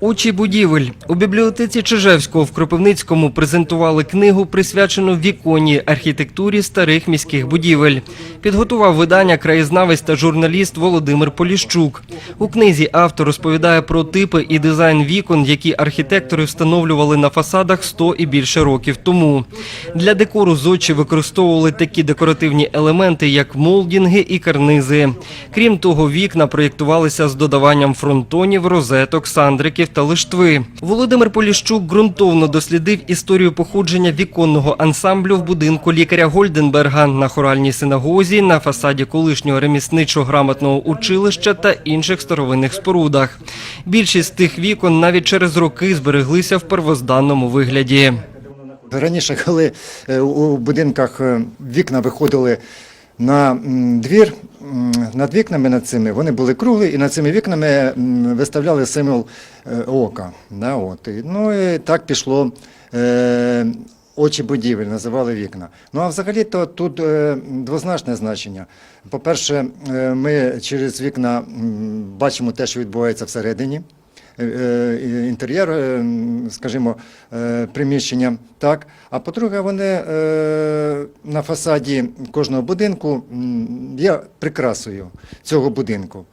Очі будівель у бібліотеці Чижевського в Кропивницькому презентували книгу, присвячену віконній архітектурі старих міських будівель. Підготував видання краєзнавець та журналіст Володимир Поліщук. У книзі автор розповідає про типи і дизайн вікон, які архітектори встановлювали на фасадах 100 і більше років тому. Для декору зодчі використовували такі декоративні елементи, як молдінги і карнизи. Крім того, вікна проєктувалися з додаванням фронтонів, розеток, сандриків та лиштви. Володимир Поліщук ґрунтовно дослідив історію походження віконного ансамблю в будинку лікаря Гольденберга на хоральній синагозі, на фасаді колишнього ремісничо-грамотного училища та інших старовинних спорудах. Більшість тих вікон навіть через роки збереглися в первозданному вигляді. Раніше, коли е, у будинках е, вікна виходили на двір, м, над вікнами над цими вони були круглі, і над цими вікнами виставляли символ е, ока. Да, от. Ну і так пішло. Е, Очі будівель називали вікна. Ну а взагалі то тут е, двозначне значення. По-перше, е, ми через вікна бачимо те, що відбувається всередині інтер'єр, е, скажімо, е, приміщення. Так. А по-друге, вони е, на фасаді кожного будинку є прикрасою цього будинку.